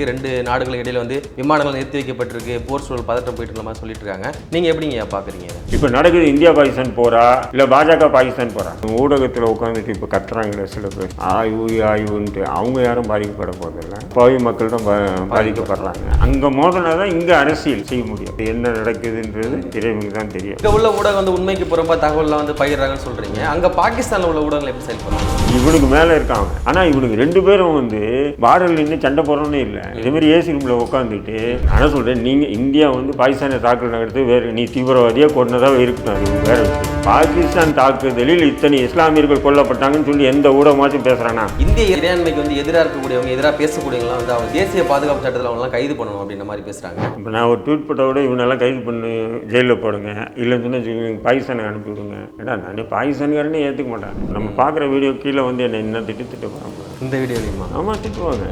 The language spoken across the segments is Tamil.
ரெண்டு நாடுகளுக்கு இடையில வந்து விமானங்கள் நிறுத்தி வைக்கப்பட்டிருக்கு. போர் சூழல் பதட்டம் போயிட்டு இருக்க மாதிரி சொல்லிட்டு இருக்காங்க. நீங்க எப்படிங்க பாக்குறீங்க? இப்போ நடக்குது இந்தியா பாகிஸ்தான் போரா? இல்லை பாஜக பாகிஸ்தான் போரா? ஊடகத்தில் உட்காந்துட்டு இப்போ கத்துறாங்களே சில பேர். ஆய்வு ஆய்வுன்ட்டு அவங்க யாரும் பாதிக்கப்பட போதில்லை பாவி மக்கள் தான் பாதிக்கப்படுறாங்க. அங்கே மோதனா தான் இங்கே அரசியல் செய்ய முடியும். என்ன நடக்குதுன்றது இறைவனுக்கு தான் தெரியும். இங்க உள்ள ஊடகம் வந்து உண்மைக்கு புறம்பா தகவல்லாம் வந்து பகிர்றாங்கன்னு சொல்றீங்க. அங்க பாகிஸ்தான்ல உள்ள ஊடகங்கள் எப்படி செயல்படுறாங்க இவனுக்கு மேலே இருக்காங்க. ஆனால் இவனுக்கு ரெண்டு பேரும் வந்து பார்டரில் நின்று சண்டை போடுறோன்னே இல்லை. இதேமாரி ஏசி ரூமில் உட்காந்துட்டு நான் சொல்கிறேன் நீங்கள் இந்தியா வந்து பாகிஸ்தானை தாக்குதல் நடத்து வேறு நீ தீவிரவாதியாக கொண்டதாக இருக்கட்டும் அது வேற விஷயம். பாகிஸ்தான் தாக்குதலில் இத்தனை இஸ்லாமியர்கள் கொல்லப்பட்டாங்கன்னு சொல்லி எந்த ஊடகமாச்சும் பேசுகிறானா இந்திய இறையாண்மைக்கு வந்து எதிராக இருக்கக்கூடியவங்க எதிராக பேசக்கூடியவங்களாம் வந்து அவங்க தேசிய பாதுகாப்பு சட்டத்தில் அவங்களாம் கைது பண்ணணும் அப்படின்ற மாதிரி பேசுறாங்க. இப்போ நான் ஒரு ட்வீட் போட்ட விட இவனெல்லாம் கைது பண்ணி ஜெயிலில் போடுங்க இல்லைன்னு சொன்னால் பாகிஸ்தானுக்கு அனுப்பி விடுங்க ஏடா நான் பாகிஸ்தானுக்காரனே ஏற்றுக்க மாட்டேன். நம்ம பார்க்குற வீடியோ கீழே வந்து என்ன என்ன திட்டு திட்ட போகிறாங்க இந்த வீடியோலையுமா ஆமாம் திட்டுவாங்க.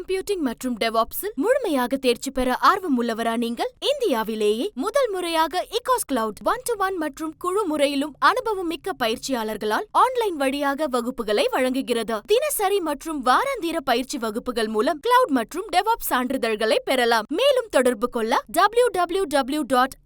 கம்ப்யூட்டிங் மற்றும் டெவாப்ஸில் முழுமையாக தேர்ச்சி பெற ஆர்வம் உள்ளவரா நீங்கள்? இந்தியாவிலேயே முதல் முறையாக இகாஸ் கிளவுட் ஒன் டு ஒன் மற்றும் குழு முறையிலும் அனுபவம் மிக்க பயிற்சியாளர்களால் ஆன்லைன் வழியாக வகுப்புகளை வழங்குகிறது. தினசரி மற்றும் வாராந்திர பயிற்சி வகுப்புகள் மூலம் கிளவுட் மற்றும் டெவாப் சான்றிதழ்களை பெறலாம். மேலும் தொடர்பு கொள்ள W W W dot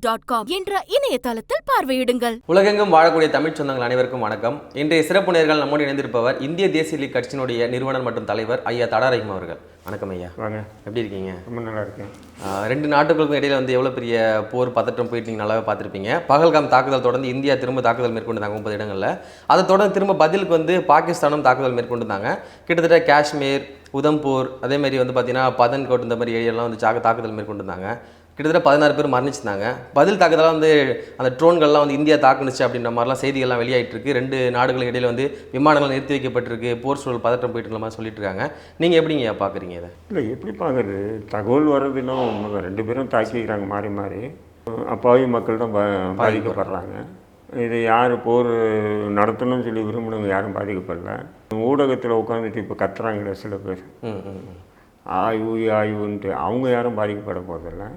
dot com என்ற இணையதளத்தில் பார்வையிடுங்கள். உலகெங்கும் வாழக்கூடிய தமிழ் சொந்தங்கள் அனைவருக்கும் வணக்கம். இன்றைய சிறப்பு நேர்கள் நம்மோடு இணைந்திருப்பவர் இந்திய தேசிய லீக் கட்சியினுடைய நிறுவனர் மற்றும் தலைவர் ஐயா தடாரை ரஹீம் அவர்கள். வணக்கம் ஐயா. வாங்க. எப்படி இருக்கீங்க? ரொம்ப நல்லா இருக்கேன் ரெண்டு நாட்டுகளுக்கும் இடையில வந்து எவ்வளோ பெரிய போர் பதட்டம் போயிட்டு நீங்கள் நல்லாவே பார்த்துருப்பீங்க. பகல்காம் தாக்குதல் தொடர்ந்து இந்தியா திரும்ப தாக்குதல் மேற்கொண்டாங்க முப்பது இடங்களில். அதை தொடர்ந்து திரும்ப பதிலுக்கு வந்து பாகிஸ்தானும் தாக்குதல் மேற்கொண்டிருந்தாங்க. கிட்டத்தட்ட காஷ்மீர் உதம்பூர் அதே மாதிரி வந்து பார்த்தீங்கன்னா பதன்கோட் இந்த மாதிரி ஏரியாலாம் வந்து தாக்குதல் மேற்கொண்டிருந்தாங்க. கிட்டத்தட்ட பதினாறு பேர் மரணிச்சிருந்தாங்க. பதில் தாக்குதலாக வந்து அந்த ட்ரோன்கள்லாம் வந்து இந்தியா தாக்குனுச்சு அப்படின்ற மாதிரிலாம் செய்திகள்லாம் வெளியாயிட்டு இருக்கு ரெண்டு நாடுகளுக்கு இடையில வந்து விமானங்கள் நிறுத்தி வைக்கப்பட்டிருக்கு. போர் சூழல் பதட்டம் போயிட்டு மாதிரி சொல்லிட்டு இருக்காங்க நீங்கள் எப்படிங்க பார்க்குறீங்க இதை? இல்லை எப்படி பார்க்குறது தகவல் வர்றதுன்னா உண்மைதான். ரெண்டு பேரும் தாக்கிக்கிறாங்க மாறி மாறி. அப்பாவி மக்கள் தான் பாதிக்கப்படுறாங்க. இது யார் போர் நடத்தணும்னு சொல்லி விரும்பினவங்க யாரும் பாதிக்கப்படல. ஊடகத்தில் உட்காந்துட்டு இப்போ கத்துறாங்களே சில பேர். ம் ம் ம். ஆய்வு ஆய்வுன்ட்டு அவங்க யாரும் பாதிக்கப்பட போதில்லை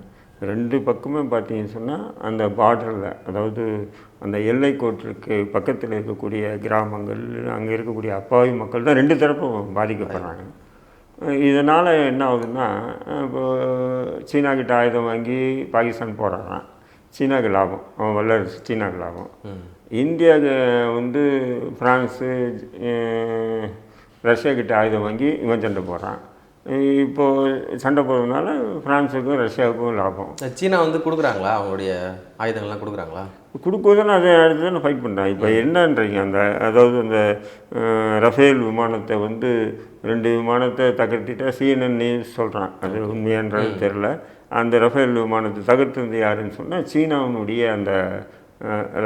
ரெண்டு பக்கமே பார்த்தீங்கன்னு சொன்னால் அந்த பார்டரில் அதாவது அந்த எல்லை கோட்டிற்கு பக்கத்தில் இருக்கக்கூடிய கிராமங்கள் அங்கே இருக்கக்கூடிய அப்பாவி மக்கள் தான் ரெண்டு தரப்பும் பாதிக்கப்படுறாங்க. இதனால் என்ன ஆகுதுன்னா இப்போ சீனா கிட்ட ஆயுதம் வாங்கி பாகிஸ்தான் போகிறான் சீனாவுக்கு லாபம் அவன் வல்லரசு சீனாவுக்கு லாபம். இந்தியாவுக்கு வந்து ஃப்ரான்ஸு ரஷ்யா கிட்ட ஆயுதம் வாங்கி இவன் சண்டை போடுறான். இப்போ சண்டை போடுறதுனால ஃப்ரான்ஸுக்கும் ரஷ்யாவுக்கும் லாபம். சீனா வந்து கொடுக்குறாங்களா? அவங்களுடைய ஆயுதங்கள்லாம் கொடுக்குறாங்களா? கொடுக்குறதுன்னு அதை அடுத்து தான் ஃபைட் பண்ணுறான் இப்போ என்னன்றீங்க? அந்த அதாவது அந்த ரஃபேல் விமானத்தை வந்து ரெண்டு விமானத்தை தகர்த்திட்டா சிஎன்என் நியூஸ் சொல்கிறான் அது உண்மையான்றது தெரில அந்த ரஃபேல் விமானத்தை தகர்த்தது யாருன்னு சொன்னால் சீனாவினுடைய அந்த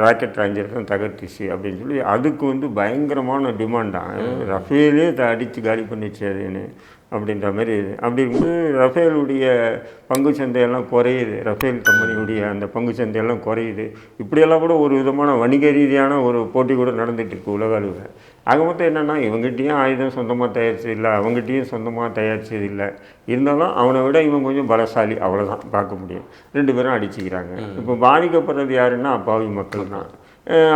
ராக்கெட் லாஞ்சர் தான் தகர்த்திச்சு அப்படின்னு சொல்லி அதுக்கு வந்து பயங்கரமான டிமாண்டான் ரஃபேலே அடித்து காலி பண்ணிச்சு அதுன்னு அப்படின்ற மாதிரி. அப்படி இருக்கும்போது ரஃபேலுடைய பங்கு சந்தையெல்லாம் குறையுது. ரஃபேல் கம்பெனியுடைய அந்த பங்கு சந்தையெல்லாம் குறையுது. இப்படியெல்லாம் கூட ஒரு விதமான வணிக ரீதியான ஒரு போட்டி கூட நடந்துட்டு இருக்கு உலக அளவில். ஆக மொத்தம் என்னென்னா இவங்ககிட்டயும் ஆயுதம் சொந்தமாக தயாரிச்சது இல்லை அவங்ககிட்டயும் சொந்தமாக தயாரிச்சது இல்லை. இருந்தாலும் அவனை விட இவன் கொஞ்சம் பலசாலி. அவ்வளோதான் பார்க்க முடியும். ரெண்டு பேரும் அடிச்சுக்கிறாங்க. இப்போ பாதிக்கப்படுறது யாருன்னா அப்பாவி மக்கள் தான்.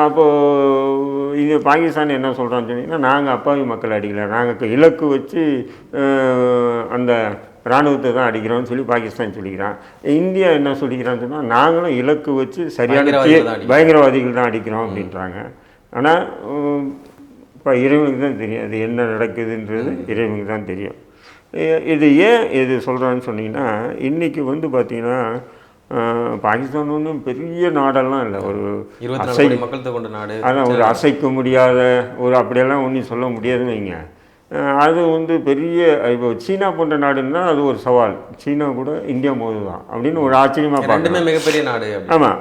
அப்போது இது பாகிஸ்தான் என்ன சொல்கிறான்னு சொன்னீங்கன்னா நாங்கள் அப்பாவி மக்கள் அடிக்கல. நாங்கள் இலக்கு வச்சு அந்த இராணுவத்தை தான் அடிக்கிறோம்னு சொல்லி பாகிஸ்தான் சொல்லிக்கிறான். இந்தியா என்ன சொல்லிக்கிறான்னு சொன்னால் நாங்களும் இலக்கு வச்சு சரியான பயங்கரவாதிகள் தான் அடிக்கிறோம். பயங்கரவாதிகள் தான் அடிக்கிறோம் அப்படின்றாங்க. ஆனால் இப்போ இறைவனுக்கு தான் தெரியும். அது என்ன நடக்குதுன்றது இறைவனுக்கு தான் தெரியும். இது ஏன் இது சொல்கிறான்னு சொன்னீங்கன்னா இன்றைக்கி வந்து பார்த்திங்கன்னா பாகிஸ்தான் ஒன்றும் பெரிய நாடெல்லாம் இல்லை. ஒரு அசை மக்கள் கொண்ட நாடு. அதான் ஒரு அசைக்க முடியாத ஒரு அப்படியெல்லாம் ஒன்றும் சொல்ல முடியாதுன்னு வைங்க. அது வந்து பெரிய இப்போ சீனா போன்ற நாடுன்னா அது ஒரு சவால். சீனா கூட இந்தியா மோதுதான் அப்படின்னு ஒரு ஆச்சரியமாக ரெண்டுமே பார்க்கலாம். மிகப்பெரிய நாடு. ஆமாம்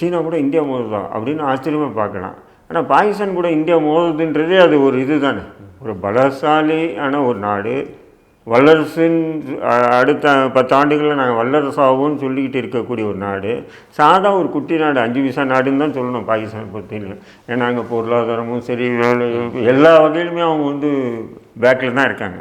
சீனா கூட இந்தியா மோதுதான் அப்படின்னு ஆச்சரியமாக பார்க்கலாம். ஆனால் பாகிஸ்தான் கூட இந்தியா மோதுதுன்றதே அது ஒரு இது தானே ஒரு பலசாலியான ஒரு நாடு. வல்லரசின் அடுத்த பத்தாண்டுகளில் நாங்கள் வல்லரசாகவும் சொல்லிக்கிட்டு இருக்கக்கூடிய ஒரு நாடு. சாதா ஒரு குட்டி நாடு அஞ்சு விசா நாடுன்னு தான் சொல்லணும் பாகிஸ்தான் பொறுத்தவரைக்கும் ஏன்னா அங்கே பொருளாதாரமும் சரி வேலை எல்லா வகையிலுமே அவங்க வந்து பேக்கில் தான் இருக்காங்க.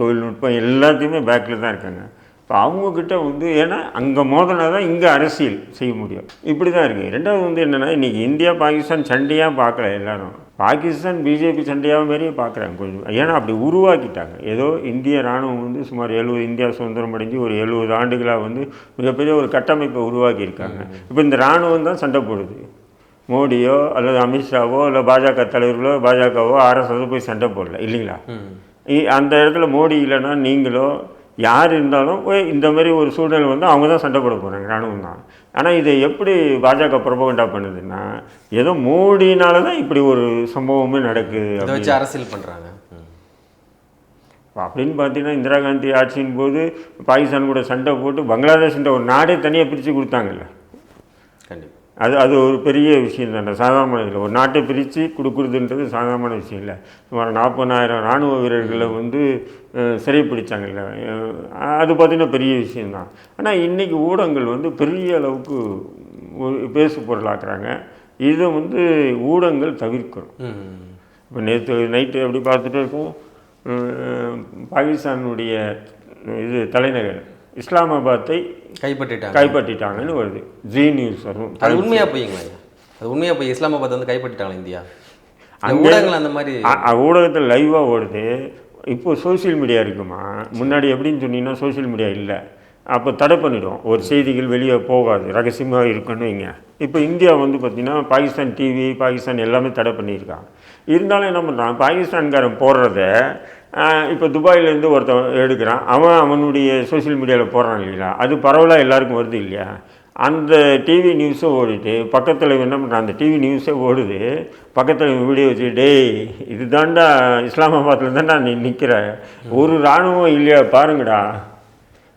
தொழில்நுட்பம் எல்லாத்தையுமே பேக்கில் தான் இருக்காங்க. இப்போ அவங்கக்கிட்ட வந்து ஏன்னா அங்கே மோதனா தான் இங்கே அரசியல் செய்ய முடியும். இப்படி தான் இருக்குது ரெண்டாவது வந்து என்னென்னா இன்றைக்கி இந்தியா பாகிஸ்தான் சண்டையாக பார்க்கல எல்லாரும். பாகிஸ்தான் பிஜேபி சண்டையாக மாதிரியே பார்க்குறாங்க கொஞ்சம். ஏன்னா அப்படி உருவாக்கிட்டாங்க. ஏதோ இந்திய இராணுவம் வந்து சுமார் எழுபது இந்தியா சுதந்திரம் அடைஞ்சு ஒரு எழுபது ஆண்டுகளாக வந்து மிகப்பெரிய ஒரு கட்டமைப்பை உருவாக்கியிருக்காங்க. இப்போ இந்த இராணுவம் தான் சண்டை போடுது. மோடியோ அல்லது அமித்ஷாவோ இல்லை பாஜக தலைவர்களோ பாஜகவோ ஆர்எஸ்எஸோ போய் சண்டை போடல. இல்லைங்களா? அந்த இடத்துல மோடி இல்லைன்னா நீங்களோ யார் இருந்தாலும் போய் இந்த மாதிரி ஒரு சூழ்நிலை வந்து அவங்க தான் சண்டை போட போகிறாங்க ராணுவம் தான். ஆனால் இதை எப்படி பாஜக ப்ரொபகண்டா பண்ணுதுன்னா ஏதோ மோடினால தான் இப்படி ஒரு சம்பவமே நடக்குது. வச்சு அரசியல் பண்றாங்க ம். அப்படின்னு பார்த்தீங்கன்னா இந்திரா காந்தி ஆட்சியின் போது பாகிஸ்தான் கூட சண்டை போட்டு பங்களாதேஷ்ன்ற ஒரு நாடே தனியாக பிரித்து கொடுத்தாங்கல்ல கண்டிப்பா அது அது ஒரு பெரிய விஷயம் தானே சாதாரண இல்லை ஒரு நாட்டை பிரித்து கொடுக்குறதுன்றது சாதாரண விஷயம் இல்லை. சுமார் நாற்பதாயிரம் இராணுவ வீரர்களை வந்து சிறை பிடிச்சாங்கல்ல அது பார்த்திங்கன்னா பெரிய விஷயந்தான் ஆனால் இன்றைக்கி ஊடகங்கள் வந்து பெரிய அளவுக்கு பேசு பொருளாக்குறாங்க இதை வந்து ஊடகங்கள் தவிர்க்கணும். இப்போ நேற்று நைட்டு எப்படி பார்த்துட்டு இருக்கோம். பாகிஸ்தானுடைய இது தலைநகர். இஸ்லாமாபாத்தை கைப்பற்றிட்டாங்க. கைப்பற்றிட்டாங்கன்னு வருது. ஜி நியூஸ் வரும். அது உண்மையா போய்ங்களா அது உண்மையா போய்? இஸ்லாமாபாத் வந்து கைப்பற்றிட்டாங்களா இந்தியா? அங்கே- ஊடகங்கள் அந்த மாதிரி ஊடகத்தில் லைவாக ஓடுது. இப்போ சோஷியல் மீடியா இருக்குமா? முன்னாடி எப்படின்னு சொன்னீங்கன்னா சோஷியல் மீடியா இல்லை. அப்போ தடை பண்ணிடும். ஒரு செய்திகள் வெளியே போகாது. ரகசியமாக இருக்குன்னு வைங்க. இப்போ இந்தியா வந்து பார்த்திங்கன்னா பாகிஸ்தான் டிவி பாகிஸ்தான் எல்லாமே தடை பண்ணியிருக்காங்க. இருந்தாலும் என்ன பண்ணுறான் பாகிஸ்தான்காரன் போடுறத இப்போ துபாயிலேருந்து ஒருத்தன் எடுக்கிறான். அவன் அவனுடைய சோஷியல் மீடியாவில் போடுறான் இல்லைங்களா? அது பரவலாக எல்லாருக்கும் வருது இல்லையா? அந்த டிவி நியூஸும் ஓடிட்டு பக்கத்தில் என்ன பண்ணுறான் அந்த டிவி நியூஸே ஓடுது. பக்கத்தில் வீடியோ வச்சு டேய் இது தாண்டா இஸ்லாமாபாத்தில் தாண்டா நீ நிற்கிற ஒரு இராணுவம் இல்லையா? பாருங்கடா.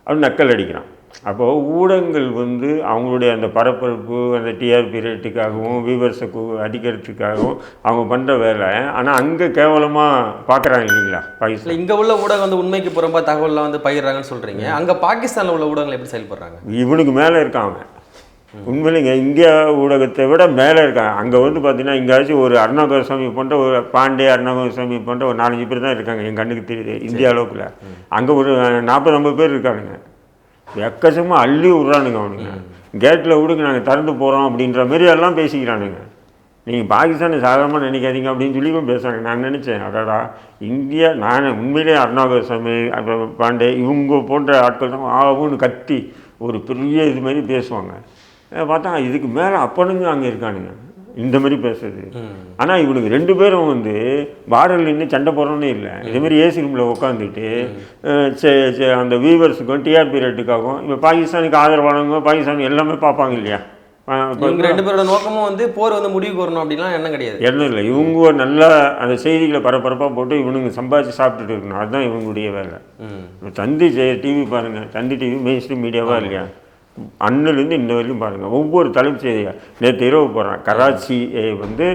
அப்படின்னு நக்கல் அடிக்கிறான். அப்போது ஊடகங்கள் வந்து அவங்களுடைய அந்த பரபரப்பு அந்த டிஆர்பி ரேட்டுக்காகவும் வியூவர்ஸை அடிக்கிறதுக்காகவும் அவங்க பண்ணுற வேலை. ஆனால் அங்கே கேவலமாக பார்க்குறாங்க இல்லைங்களா? பாகிஸ்தான் இங்க உள்ள ஊடகம் வந்து உண்மைக்கு புறம்பா தகவல்லாம் வந்து பகிர்றாங்கன்னு சொல்றீங்க. அங்க பாகிஸ்தான்ல உள்ள ஊடகங்கள் எப்படி செயல்படுறாங்க? இவனுக்கு மேலே இருக்கான் அவன். உண்மையிலேங்க இந்தியா ஊடகத்தை விட மேலே இருக்கான். அங்கே வந்து பார்த்தீங்கன்னா எங்கேயாச்சும் ஒரு அருணாகரசாமி போன்ற ஒரு பாண்டே அருணாகரசாமி போன்ற ஒரு நாலஞ்சு பேர் தான் இருக்காங்க என் கண்ணுக்கு தெரியுது இந்தியா அளவுக்குல அங்கே ஒரு நாற்பது ஐம்பது பேர் இருக்கானுங்க. எக்கச்சக்கமாக அள்ளி விட்றானுங்க அவனுங்க. கேட்டில் விடுங்க நாங்கள் திறந்து போகிறோம் அப்படின்ற மாதிரி எல்லாம் பேசிக்கிறானுங்க. நீங்கள் பாகிஸ்தானை சாதாரணமாக நினைக்காதீங்க அப்படின்னு சொல்லி இவன் பேசுகிறாங்க நான் நினச்சேன் அடடா இந்தியா நான் உண்மையிலே அருணாகரசாமி அப்புறம் பாண்டே இவங்க போன்ற ஆட்கள் தான் ஆகும்னு கத்தி ஒரு பெரிய இது மாதிரி பேசுவாங்க. பார்த்தா இதுக்கு மேலே அப்பனுங்க அங்கே இருக்கானுங்க. இந்த மாதிரி பேசுறது ஆனால் இவனுக்கு ரெண்டு பேரும் வந்து பார்டரில் நின்று சண்டை போடுறோன்னே இல்லை. இதேமாரி ஏசி ரூமில் உட்காந்துட்டு அந்த வியூவர்ஸுக்கும் டிஆர்பி ரேட்டுக்காகவும் இப்போ பாகிஸ்தானுக்கு ஆதரவானவங்க பாகிஸ்தான் எல்லாமே பார்ப்பாங்க இல்லையா? ரெண்டு பேரோட நோக்கமும் வந்து போர் வந்து முடிவுக்கு வரணும் அப்படிலாம் எண்ணம் கிடையாது. எண்ணம் இல்லை. இவங்க நல்லா அந்த செய்திகளை பரபரப்பாக போட்டு இவனுங்க சம்பாதிச்சு சாப்பிட்டுட்டு இருக்கணும். அதுதான் இவங்களுடைய வேலை. தந்தி டிவி பாருங்கள் தந்தி டிவி மெயின் ஸ்ட்ரீம் மீடியாவாக இல்லையா? அன்னிலேருந்து இன்ன வரையும் பாருங்கள் ஒவ்வொரு தலைப்பு செய்தியாக நேற்று இரவு போகிறான் கராச்சி வந்து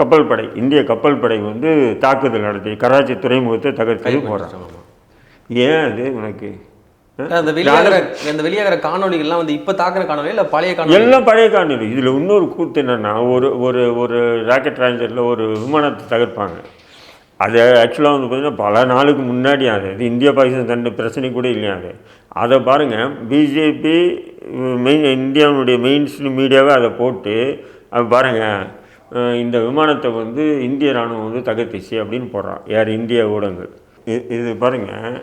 கப்பல் படை இந்திய கப்பல் படை வந்து தாக்குதல் நடத்தி கராச்சி துறைமுகத்தை தகர்த்து போகிறான். ஏன் அது உனக்கு? அந்த வெளியாகிற அந்த வெளியாகிற காணொளிகள்லாம் வந்து இப்ப தாக்குற காணொளி இல்ல பழைய காணொளி? எல்லாம் பழைய காணொலி இதில் இன்னொரு கூத்து என்னென்னா ஒரு ஒரு ஒரு ராக்கெட் லான்ச்சரில் ஒரு விமானத்தை தகர்ப்பாங்க. அது ஆக்சுவலாக வந்து பார்த்தீங்கன்னா பல நாளுக்கு முன்னாடி அது. இது இந்தியா பாகிஸ்தான் தண்டை பிரச்சனை கூட இல்லையா அது. அதை பாருங்கள் பிஜேபி மெயின் இந்தியாவுடைய மெயின் மீடியாவே அதை போட்டு அது பாருங்கள் இந்த விமானத்தை வந்து இந்திய ராணுவம் வந்து தகர்த்துச்சு அப்படின்னு போடுறான். யார் இந்திய ஊடகங்கள். இது இது பாருங்கள்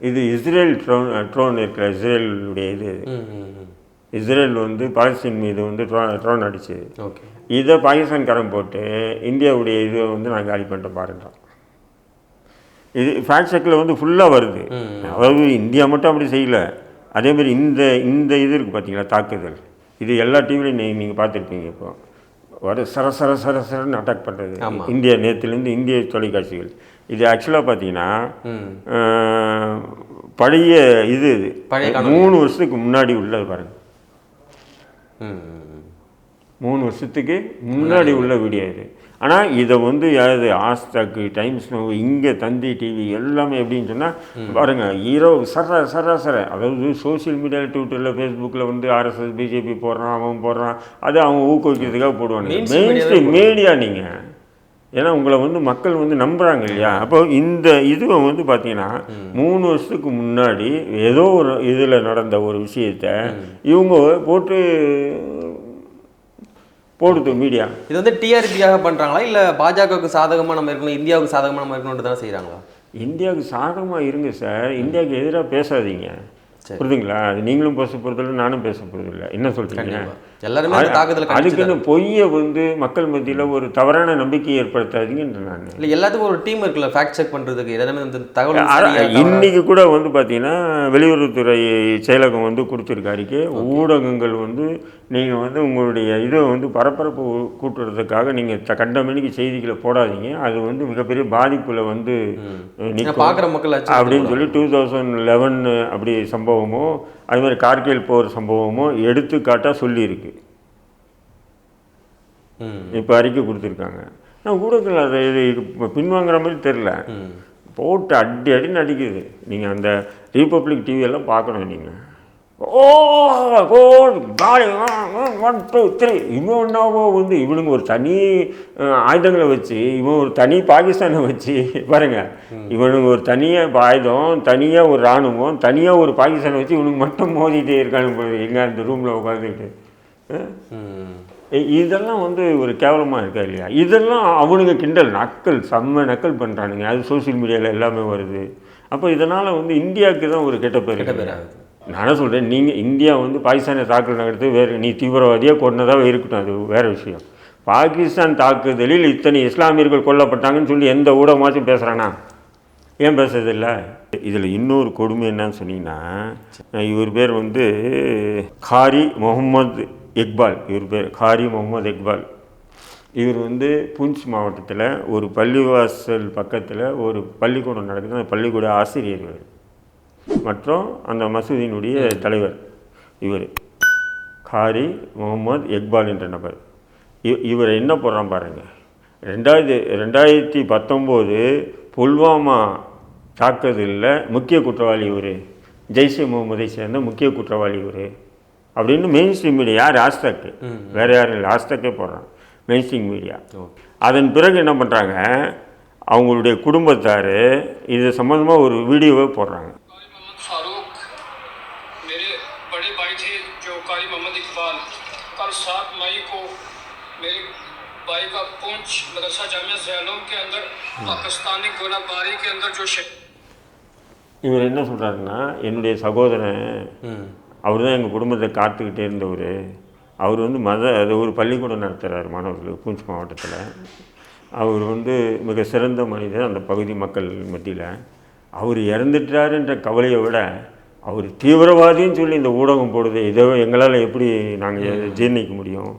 இது இஸ்ரேல் ட்ரோன் ட்ரோன் இருக்கிற இஸ்ரேலுடைய இது. இஸ்ரேல் வந்து பாலஸ்தீன் மீது வந்து ட்ரோ- ட்ரோன் அடிச்சது. ஓகே. இதை பாகிஸ்தான்காரன் போட்டு இந்தியாவுடைய இதை வந்து நான் காலி பண்ணிட்டோம் பாருங்க. இது ஃபேக்ட் செக்கில் வந்து ஃபுல்லாக வருது. அதாவது இந்தியா மட்டும் அப்படி செய்யல. அதேமாதிரி இந்த இந்த இது இருக்குது பார்த்தீங்களா தாக்குதல். இது எல்லா டிவிலையும் நீ நீங்கள் பார்த்துருப்பீங்க இப்போ. வர சர சர சர சரன்னு அட்டாக் பண்ணுறது. இந்தியா நேற்றுலேருந்து இந்திய தொலைக்காட்சிகள். இது ஆக்சுவலாக பார்த்தீங்கன்னா பழைய இது இது. மூணு வருஷத்துக்கு முன்னாடி உள்ளது பாருங்க. ம், ம், ம். மூணு வருஷத்துக்கு முன்னாடி உள்ள வீடியோ இது. ஆனால் இதை வந்து யாரு ஆஸ்தாக்கு டைம்ஸ் நோ இங்கே தந்தி டிவி எல்லாமே எப்படின்னு சொன்னால் பாருங்க இரவு சர சர சர அதாவது சோஷியல் மீடியாவில் ட்விட்டரில் ஃபேஸ்புக்கில் வந்து ஆர்எஸ்எஸ் பிஜேபி போடுறான் அவன் போடுறான். அது அவங்க ஊக்குவிக்கிறதுக்காக போடுவானுங்க. மெயின் ஸ்ட்ரீம் மீடியா நீங்கள் ஏன்னா உங்களை வந்து மக்கள் வந்து நம்புகிறாங்க இல்லையா? அப்போ இந்த இதுவை வந்து பார்த்தீங்கன்னா மூணு வருஷத்துக்கு முன்னாடி ஏதோ ஒரு இதில் நடந்த ஒரு விஷயத்த இவங்க போட்டு போடுது மீடியா இது வந்து டிஆர்பியாக பண்றாங்களா? இல்ல பாஜகவுக்கு சாதகமா நம்ம இருக்கணும் இந்தியாவுக்கு சாதகமா நம்ம இருக்கணும்னு தானே செய்றாங்களா? இந்தியாவுக்கு சாதகமாக இருங்க சார். இந்தியாவுக்கு எதிராக பேசாதீங்க. புரியுதுங்களா நீங்களும் பேச போகிறதில்ல நானும் பேச போகிறதில்ல என்ன சொல்கிறீங்க எல்லாருமே அந்த தாக்குதல அதுக்குன்னு பொய்யை வந்து மக்கள் மத்தியில் ஒரு தவறான நம்பிக்கையை ஏற்படுத்தாதீங்கன்ற நான் இல்ல எல்லாத்துக்கும் ஒரு டீம் இருக்குல்ல ஃபேக்ட் செக் பண்றதுக்கு. எல்லாருமே இந்த தகவல் இன்னைக்கு கூட வந்து பார்த்தீங்கன்னா வெளியுறவுத்துறை செயலகம் வந்து கொடுத்துருக்க அறிக்கை. ஊடகங்கள் வந்து நீங்கள் வந்து உங்களுடைய இதை வந்து பரபரப்பு கூட்டுறதுக்காக நீங்கள் த கண்டமணிக்கு செய்திகளை போடாதீங்க. அது வந்து மிகப்பெரிய பாதிப்புல வந்து நிற்கும். பாக்குற மக்கள் அப்படின்னு சொல்லி டூ தௌசண்ட் லெவன் அப்படி சம்பவமோ அது மாதிரி கார்கில் போர் சம்பவமோ எடுத்துக்காட்டாக சொல்லியிருக்கு. இப்போ அறிக்கை கொடுத்துருக்காங்க. நான் ஊடகங்கள் அதை இது பின்வாங்குற மாதிரி தெரில. போட்டு அடி அடின்னு அடிக்குது. நீங்கள் அந்த ரீபப்ளிக் டிவி எல்லாம் பார்க்கணும் நீங்கள் ஓ ஓ காலி ஒன் டூ த்ரீ இவன் என்னவோ வந்து இவனுங்க ஒரு தனி ஆயுதங்களை வச்சு இவன் ஒரு தனி பாகிஸ்தானை வச்சு பாருங்க. இவனுங்க ஒரு தனியாக ஆயுதம் தனியாக ஒரு இராணுவம் தனியாக ஒரு பாகிஸ்தானை வச்சு இவனுக்கு மட்டும் மோதிட்டே இருக்கானுங்க எங்கே அந்த ரூமில் உட்காந்துக்கிட்டு இதெல்லாம் வந்து ஒரு கேவலமாக இருக்கா இல்லையா? இதெல்லாம் அவனுங்க கிண்டல் நக்கல் செம்ம நக்கல் பண்ணுறானுங்க அது சோஷியல் மீடியாவில் எல்லாமே வருது. அப்போ இதனால் வந்து இந்தியாவுக்கு தான் ஒரு கெட்ட பேர். கெட்ட. பேர் ஆகுது என்ன சொல்கிறேன் நீங்கள் இந்தியா வந்து பாகிஸ்தானை தாக்குதல் நடத்து வேறு நீ தீவிரவாதியாக கொண்டதாக இருக்கட்டும் அது வேறு விஷயம். பாகிஸ்தான் தாக்குதலில் இத்தனை இஸ்லாமியர்கள் கொல்லப்பட்டாங்கன்னு சொல்லி எந்த ஊடகமாச்சும் பேசுகிறானா ஏன் பேசுறதில்ல? இதில் இன்னொரு கொடுமை என்னன்னு சொன்னீங்கன்னா இவர் பேர் வந்து காரி முகமது இக்பால். இவர் பேர் காரி முகமது இக்பால். இவர் வந்து பூஞ்ச் மாவட்டத்தில் ஒரு பள்ளிவாசல் பக்கத்தில் ஒரு பள்ளிக்கூடம் நடக்குது. அந்த பள்ளிக்கூட ஆசிரியர் இவர். மற்றும் அந்த மசூதியினுடைய தலைவர் இவர். காரி முகமது இக்பால் என்ற நபர். இ- இவர் என்ன போடுறான் பாருங்க. ரெண்டாயிரத்தி ரெண்டாயிரத்தி பத்தொம்போது புல்வாமா தாக்குதலில் முக்கிய குற்றவாளி இவர். ஜெய்ஷே முகமதை சேர்ந்த முக்கிய குற்றவாளி இவர். அப்படின்னு மெயின் ஸ்ட்ரீம் மீடியா யார்? ஆஸ்தக்கு வேறு யாரும் இல்லை. ஆஸ்தக்கே போடுறான் மெயின் ஸ்ட்ரீம் மீடியா அதன் பிறகு என்ன பண்ணுறாங்க அவங்களுடைய குடும்பத்தார் இது சம்மந்தமாக ஒரு வீடியோவை போடுறாங்க. का पूंछ मदरसा जामिया जैलों के अंदर पाकिस्तानी गोलाबारी के अंदर जो शहीद இவர் என்ன சொல்கிறாருன்னா என்னுடைய சகோதரன் ம் அவர் தான் எங்கள் குடும்பத்தை காத்துக்கிட்டே இருந்தவர் அவர் வந்து மத அது ஒரு பள்ளிக்கூடம் நடத்துகிறார் மாணவர்களுக்கு பூஞ்ச் மாவட்டத்தில் அவர் வந்து மிக சிறந்த மனிதர் அந்த பகுதி மக்கள் மத்தியில் அவர் இறந்துட்டாருன்ற கவலையை விட அவர் தீவிரவாதின்னு சொல்லி இந்த ஊடகம் போடுது இதை எங்களால் எப்படி நாங்கள் ஜீர்ணிக்க முடியும்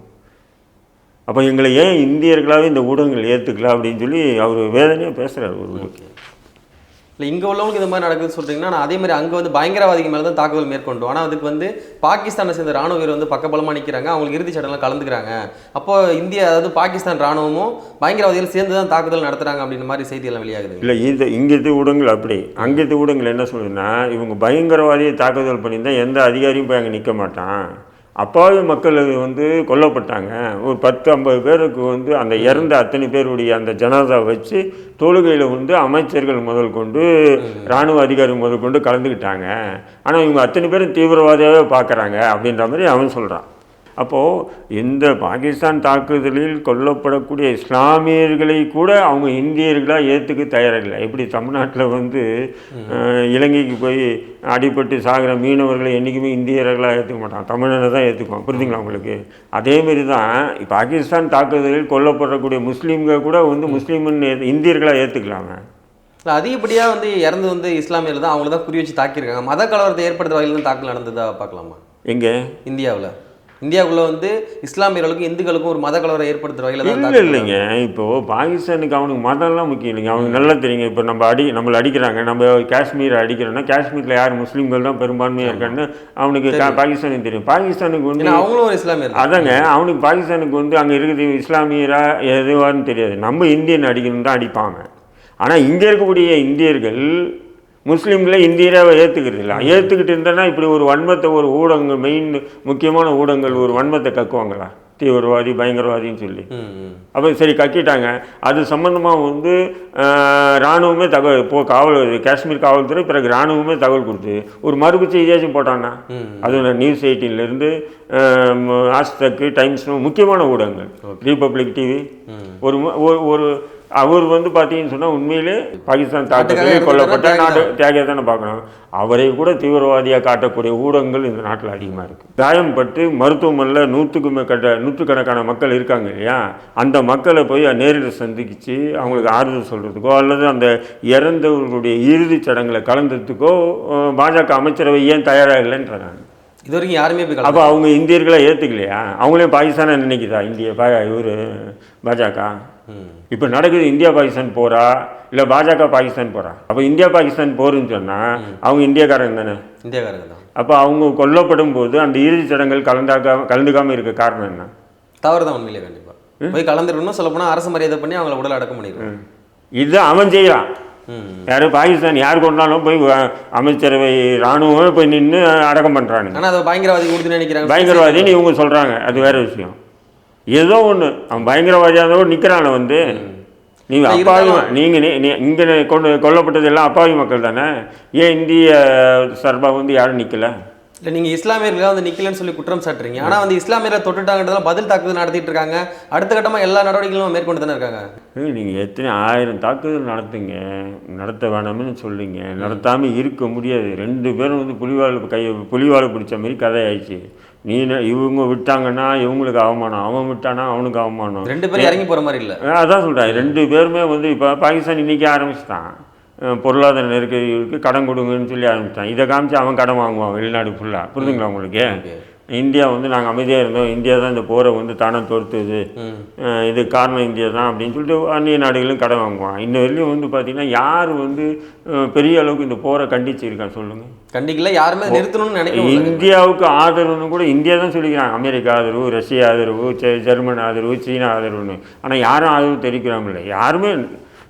அப்போ எங்களை ஏன் இந்தியர்களாகவே இந்த ஊடகங்கள் ஏற்றுக்கல அப்படின்னு சொல்லி அவர் வேதனையாக பேசுகிறார் ஒரு ஓகே. இல்லை இங்கே உள்ளவங்களுக்கு இந்த மாதிரி நடக்குதுன்னு சொல்கிறீங்கன்னா நான் அதே மாதிரி அங்கே வந்து பயங்கரவாதிகள் மேலே தான் தாக்குதல் மேற்கொண்டோம். ஆனால் அதுக்கு வந்து பாகிஸ்தானை சேர்ந்த ராணுவ வீரர் வந்து பக்கபலமாக நிற்கிறாங்க அவங்களுக்கு இறுதிச் சடங்கெல்லாம் கலந்துக்கிறாங்க. அப்போ இந்தியா அதாவது பாகிஸ்தான் ராணுவமும் பயங்கரவாதிகள் சேர்ந்து தான் தாக்குதல் நடத்துறாங்க அப்படின்ற மாதிரி செய்தியெல்லாம் வெளியாகுது. இல்லை இந்த இங்கேத்து ஊடகங்கள் அப்படி. அங்கேத்து ஊடகங்கள் என்ன சொல்லுதுன்னா இவங்க பயங்கரவாதியை தாக்குதல் பண்ணியிருந்தா எந்த அதிகாரியும் போய் அங்கே நிற்க மாட்டான். அப்பாவி மக்கள் வந்து கொல்லப்பட்டாங்க. ஒரு பத்து ஐம்பது பேருக்கு வந்து அந்த இறந்த அத்தனை பேருடைய அந்த ஜனாதா வச்சு தொழுகையில் வந்து அமைச்சர்கள் முதல் கொண்டு இராணுவ அதிகாரி முதல் கொண்டு கலந்துக்கிட்டாங்க. ஆனால் இவங்க அத்தனை பேரும் தீவிரவாதியாகவே பார்க்குறாங்க அப்படின்ற மாதிரி அவன் சொல்கிறான் அப்போது இந்த பாகிஸ்தான் தாக்குதலில் கொல்லப்படக்கூடிய இஸ்லாமியர்களை கூட அவங்க இந்தியர்களாக ஏற்றுக்க தயாரில்லை. எப்படி தமிழ்நாட்டில் வந்து இலங்கைக்கு போய் அடிபட்டு சாகிற மீனவர்களை என்றைக்குமே இந்தியர்களாக ஏற்றுக்க மாட்டான் தமிழனை தான் ஏற்றுக்குவான் புரிஞ்சுங்களா உங்களுக்கு? அதேமாரி தான் பாகிஸ்தான் தாக்குதலில் கொல்லப்படக்கூடிய முஸ்லீம்கள் கூட வந்து முஸ்லீம்னு இந்தியர்களாக ஏற்றுக்கலாங்க இல்லை அதிகப்படியாக வந்து இறந்து வந்து இஸ்லாமியர்கள் தான் அவங்கள தான் குறி வச்சு தாக்கியிருக்காங்க. மத கலவரத்தை ஏற்படுத்துற வகையில் தான் தாக்கல் நடந்ததா பார்க்கலாமா? எங்கே? இந்தியாவில். இந்தியாவுக்குள்ள வந்து இஸ்லாமியர்களுக்கும் இந்துக்களுக்கும் ஒரு மத கலவரம் ஏற்படுத்துற வகையில் தான் இல்லை இல்லைங்க. இப்போது பாகிஸ்தானுக்கு அவனுக்கு மதம்லாம் முக்கியம் இல்லைங்க. அவனுக்கு நல்லா தெரியுங்க. இப்போ நம்ம அடி நம்மளை அடிக்கிறாங்க. நம்ம காஷ்மீர் அடிக்கிறோன்னா காஷ்மீரில் யார் முஸ்லீம்கள் தான் பெரும்பான்மையாக இருக்கான்னு அவனுக்கு பாகிஸ்தானுக்கு தெரியும். பாகிஸ்தானுக்கு வந்து அவங்களும் ஒரு இஸ்லாமியர். அதாங்க. அவனுக்கு பாகிஸ்தானுக்கு வந்து அங்கே இருக்குது இஸ்லாமியரா எதுவான்னு தெரியாது. நம்ம இந்தியன் அடிக்கணும் தான் அடிப்பாங்க. ஆனால் இங்கே இருக்கக்கூடிய இந்தியர்கள் முஸ்லீம்களை இந்தியராக ஏற்றுக்கிறது இல்லை. ஏற்றுக்கிட்டு இருந்தேன்னா இப்படி ஒரு வன்மத்தை ஒரு ஊடகங்கள் மெயின் முக்கியமான ஊடகங்கள் ஒரு வன்மத்தை கக்குவாங்களா? தீவிரவாதி பயங்கரவாதின்னு சொல்லி. அப்போ சரி கக்கிட்டாங்க. அது சம்மந்தமாக வந்து ஆஹ், ராணுவமே தகவல் இப்போ காவல் காஷ்மீர் காவல்துறை பிறகு ராணுவமே தகவல் கொடுத்து ஒரு மறுப்பு செய்தியாச்சும் போட்டான்னா? ம். அது நியூஸ் எயிட்டீன்லேருந்து ஆஸ்தக்கு டைம்ஸ் முக்கியமான ஊடகங்கள். ரிபப்ளிக் டிவி ஒரு- ஒரு அவர் வந்து பார்த்தீங்கன்னு சொன்னால் உண்மையிலே பாகிஸ்தான் தாக்கத்தில் கொல்லப்பட்ட தியாகி நாட்டு தியாகியை தானே பார்க்கணும். அவரை கூட தீவிரவாதியாக காட்டக்கூடிய ஊடகங்கள் இந்த நாட்டில் அதிகமாக இருக்குது காயம்பட்டு மருத்துவமனையில் நூற்றுக்கு கட்ட நூற்றுக்கணக்கான மக்கள் இருக்காங்க இல்லையா? அந்த மக்களை போய் நேரில் சந்திச்சு அவங்களுக்கு ஆறுதல் சொல்கிறதுக்கோ அல்லது அந்த இறந்தவர்களுடைய இறுதிச் சடங்குல கலந்ததுக்கோ பாஜக அமைச்சரவை ஏன் தயாராக இல்லைன்ற நான் இது வரைக்கும் யாருமே போய் அப்போ அவங்க இந்தியர்களை ஏற்றுக்கலையா அவங்களையும் பாகிஸ்தானை நினைக்குதா? இந்திய பா இவர் பாஜக? இப்போ நடக்குது இந்தியா பாகிஸ்தான் போரா இல்லை பாஜக பாகிஸ்தான் போறா? அப்போ இந்தியா பாகிஸ்தான் போருன்னு சொன்னால் அவங்க இந்தியாக்காரங்க தானே? இந்தியாக்காரங்க தான். அப்போ அவங்க கொல்லப்படும் போது அந்த இறுதிச் சடங்குகள் கலந்தாக்க கலந்துக்காமல் இருக்க காரணம் என்ன? தவறு தான் உண்மையிலே கண்டிப்பாக போய் கலந்துருக்கணும் சொல்ல போனால் அரசு மரியாதை பண்ணி அவங்கள உடல் அடக்கம் பண்ணிடுவோம் இது அவன் செய்யலாம் யாரு பாகிஸ்தான் யார் கொண்டாலும் போய் அமைச்சரவை இராணுவமே போய் நின்று அடக்கம் பண்ணுறானுங்க ஆனால் அதை பயங்கரவாதி உறுதி நினைக்கிறாங்க. பயங்கரவாதின்னு இவங்க சொல்கிறாங்க அது வேற விஷயம். ஏதோ ஒன்று அவன் பயங்கரவாதியாக இருந்தவன் நிற்கிறான வந்து நீங்கள் அப்பாவி நீங்கள் இங்கே கொண்டு கொல்லப்பட்டது எல்லாம் அப்பாவி மக்கள் தானே? ஏன் இந்திய சார்பாக வந்து யாரும் நிற்கல இல்லை நீங்கள் இஸ்லாமியர்களாக வந்து நிக்கலன்னு சொல்லி குற்றம் சாட்டுறீங்க. ஆனால் வந்து இஸ்லாமியரை தொட்டுட்டாங்கன்றதால பதில் தாக்குதல் நடத்திட்டு இருக்காங்க. அடுத்த கட்டமாக எல்லா நடவடிக்கைகளும் மேற்கொண்டு தானே இருக்காங்க. நீங்கள் எத்தனை ஆயிரம் தாக்குதல் நடத்துங்க? நடத்த வேணாம்னு சொல்லுங்க நடத்தாமல் இருக்க முடியாது. ரெண்டு பேரும் வந்து புலிவால் கை புலிவால் பிடிச்ச மாதிரி கதை ஆயிடுச்சு நீ இவங்க விட்டாங்கன்னா இவங்களுக்கு அவமானம் அவன் விட்டானா அவனுக்கு அவமானம். ரெண்டு பேரும் இறங்கி போகிற மாதிரி இல்லை. அதான் சொல்கிறேன் ரெண்டு பேருமே வந்து இப்போ பாகிஸ்தான் இன்றைக்கி ஆரம்பிச்சிட்டான். பொருளாதார நெருக்கடிக்கு கடன் கொடுங்கன்னு சொல்லி ஆரம்பிச்சிட்டான். இதை காமிச்சு அவன் கடன் வாங்குவான் வெளிநாடு ஃபுல்லாக புரிதுங்களா உங்களுக்கு. இந்தியா வந்து நாங்கள் அமைதியாக இருந்தோம். இந்தியா தான் இந்த போரை வந்து தானே அஹ் இது காரணம் இந்தியா தான் அப்படின்னு சொல்லிட்டு அந்நிய நாடுகளும் கடன் வாங்குவான் இன்ன வரையிலும் வந்து பார்த்தீங்கன்னா யார் வந்து பெரிய அளவுக்கு இந்த போரை கண்டிச்சிருக்கான் சொல்லுங்கள் கண்டிக்கல யாருமே நிறுத்தணும்னு நினைக்கவும் இந்தியாவுக்கு ஆதரவுன்னு கூட இந்தியா தான் சொல்லிக்கிறாங்க. அமெரிக்கா ஆதரவு ரஷ்யா ஆதரவு ஜெர்மன் ஆதரவு சீனா ஆதரவுன்னு. ஆனால் யாரும் ஆதரவு தெரிவிக்கிறாங்களே யாருமே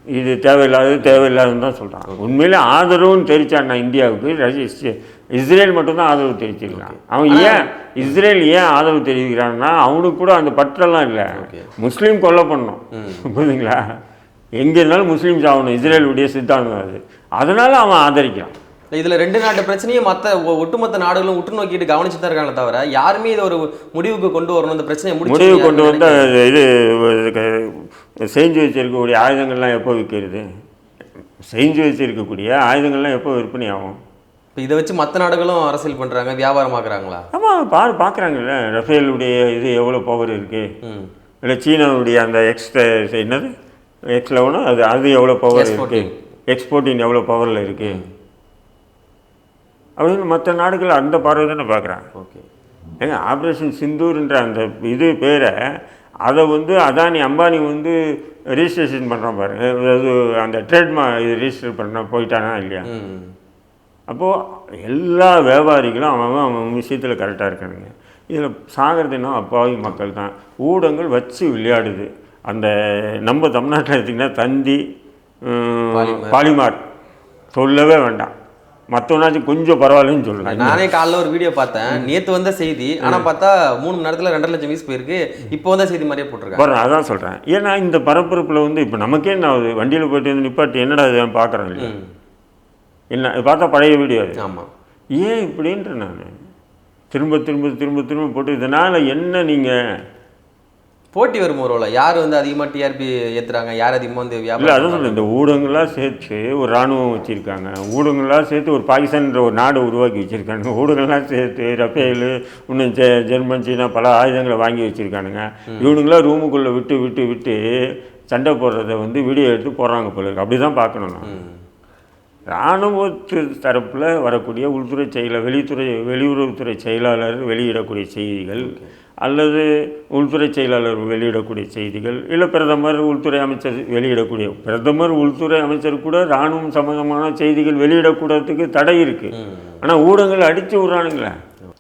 இது தேவையில்லாதது தேவையில்லாதுன்னு தான் சொல்கிறாங்க உண்மையிலே ஆதரவுன்னு தெரிவிச்சான்னா இந்தியாவுக்கு ரஷ்ய இஸ்ரேல் மட்டும்தான் ஆதரவு தெரிவிச்சிருக்கான் அவன் ஏன் இஸ்ரேல் ஏன் ஆதரவு தெரிவிக்கிறான்னா அவனுக்கு கூட அந்த பற்றெல்லாம் இல்லை. முஸ்லீம் கொல்ல பண்ணணும். புரியுதுங்களா எங்கே இருந்தாலும் முஸ்லீம்ஸ் ஆகணும். இஸ்ரேலுடைய சித்தாந்தம் அது. அதனால அவன் ஆதரிக்கிறான். இதுல ரெண்டு நாட்டு பிரச்சனையும் ஒ- ஒட்டுமொத்த நாடுகளும் உற்று நோக்கிட்டு கவனிச்சு தான் இருக்காங்க தவிர யாருமே இதை ஒரு முடிவுக்கு கொண்டு வரணும். இந்த பிரச்சனையை முடிவு கொண்டு வந்து. இது செஞ்சு வச்சிருக்கக்கூடிய ஆயுதங்கள்லாம் எப்போ விற்கிறது? செஞ்சு வச்சிருக்கக்கூடிய ஆயுதங்கள்லாம் எப்போ விற்பனை ஆகும்? இப்ப இதை வச்சு மத்த நாடுகளும் அரசியல் பண்றாங்க வியாபாரமாக்குறாங்களா ஆமாம் பாரு பார்க்குறாங்கல்ல ரஃபேலுடைய இது எவ்வளோ பவர் இருக்குது இல்லை சீனாவுடைய அந்த எக்ஸ் என்னது? எக்ஸ் லெவனோ அது அது எவ்வளோ பவர் X14. இருக்குது எக்ஸ்போர்ட்டின் எவ்வளோ பவரில் இருக்குது அப்படின்னு மற்ற நாடுகள் அந்த பார்வை தானே பார்க்குறாங்க ஓகே. ஏங்க ஆப்ரேஷன் சிந்தூர்ன்ற அந்த இது பேரை அதை வந்து அதானி அம்பானி வந்து ரிஜிஸ்ட்ரேஷன் பண்ணுறான் பாருங்க. அதாவது அந்த ட்ரேட்மா இது ரிஜிஸ்டர் பண்ண போயிட்டானா இல்லையா? அப்போது எல்லா வியாபாரிகளும் அவன் அவன் விஷயத்தில் கரெக்டாக இருக்கானுங்க. இதில் சாகிறதுனா அப்பாவி மக்கள் தான். ஊடகங்கள் வச்சு விளையாடுது. அந்த நம்ம தமிழ்நாட்டில் எடுத்திங்கன்னா தந்தி பாலிமர். சொல்லவே வேண்டாம். மற்றவனாச்சும் கொஞ்சம் பரவாயில்லன்னு சொல்லலாம் நானே காலைல ஒரு வீடியோ பார்த்தேன். நேத்து வந்த செய்தி. ஆனா பார்த்தா மூணு மணி நேரத்துல ரெண்டரை லட்சம் வியூஸ் போயிருக்கு. இப்போ வந்த செய்தி மாதிரியே போட்டிருக்காங்க. வர்றேன் அதான் சொல்கிறேன் ஏன்னா இந்த பரபரப்பில் வந்து இப்போ நமக்கே என்ன ஆகுது? வண்டியில் போயிட்டு வந்து நிப்பாட்டி என்னடா இது பார்க்குறேன் இல்லையா? என்ன இது பார்த்தா பழைய வீடியோ அது. ஆமா. ஏன் இப்படின்ற நான்? திரும்ப திரும்ப திரும்ப திரும்ப போட்டு இதனால் என்ன நீங்கள் போட்டி வரும் ஒரு யார் வந்து அதிகமா டிஆர்பி ஏத்துறாங்க? யார் அதிகமா வந்து இல்லை வியாபாரம் அதான் சொல்றேன். இந்த ஊடகங்களாக சேர்த்து ஒரு இராணுவம் வச்சுருக்காங்க. ஊடகங்களாக சேர்த்து ஒரு பாகிஸ்தான்ன்ற ஒரு நாடு உருவாக்கி வச்சுருக்காங்க. ஊடகங்களாக சேர்த்து ரஃபேலு இன்னும் ஜெ ஜெர்மன் சீனா பல ஆயுதங்களை வாங்கி வச்சுருக்கானுங்க. இவனுங்களாம் ரூமுக்குள்ளே விட்டு விட்டு விட்டு சண்டை போடுறத வந்து வீடியோ எடுத்து போடுறாங்க போல இருக்கு. அப்படி தான் பார்க்கணும் நான். இராணுவத்து தரப்பில் வரக்கூடிய உள்துறை செயலர் வெளித்துறை வெளியுறவுத்துறை செயலாளர் வெளியிடக்கூடிய செய்திகள் அல்லது உள்துறை செயலாளர் வெளியிடக்கூடிய செய்திகள் இல்லை பிரதமர் உள்துறை அமைச்சர் வெளியிடக்கூடிய பிரதமர் உள்துறை அமைச்சர் கூட இராணுவம் சம்மந்தமான செய்திகள் வெளியிடக்கூடத்துக்கு தடை இருக்குது ஆனால் ஊடகங்கள் அடித்து விட்றானுங்களே.